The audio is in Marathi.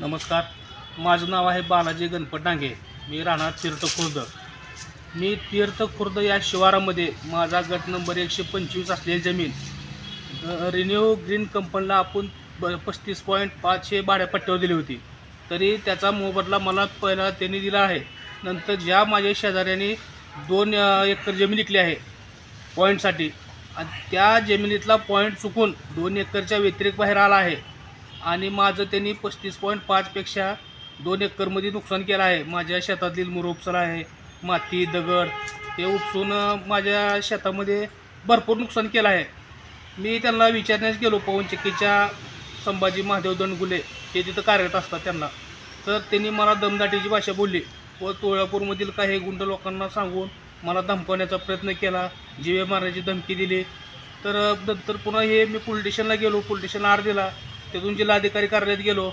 नमस्कार. माझं नाव आहे बालाजी गणपत डांगे. मी राहणार तीर्थखुर्द मी तीर्थखुर्द या शिवारामध्ये माझा गट नंबर एकशे पंचवीस असलेली जमीन रिन्यू ग्रीन कंपनीला आपण ब पस्तीस पॉईंट पाचशे भाड्यापट्ट्यावर दिली होती. तरी त्याचा मोबदला मला पहिला त्यांनी दिला आहे. नंतर ज्या माझ्या शेजाऱ्यांनी दोन एकर जमीन विकली आहे पॉईंटसाठी आणि त्या जमिनीतला पॉईंट चुकून दोन एकरच्या व्यतिरिक्त बाहेर आला आहे. आणि माझं त्यांनी पस्तीस पॉईंट पाचपेक्षा दोन एकरमध्ये नुकसान केलं आहे. माझ्या शेतातील मुर उपसला आहे माती दगड ते उपसून माझ्या शेतामध्ये भरपूर नुकसान केलं आहे. मी त्यांना विचारण्यास गेलो पवनचक्कीच्या संभाजी महादेव दंडगुले हे तिथं कार्यरत असतात त्यांना. तर त्यांनी मला दमदाटीची भाषा बोलली व तुळजापूरमधील काही गुंड लोकांना सांगून मला धमकवण्याचा प्रयत्न केला जीवे मारण्याची धमकी दिली. तर नंतर पुन्हा हे मी पोलीस स्टेशनला गेलो पोलीस स्टेशनला आर दिला. तिथून जिल्हाधिकारी कार्यालयात गेलो.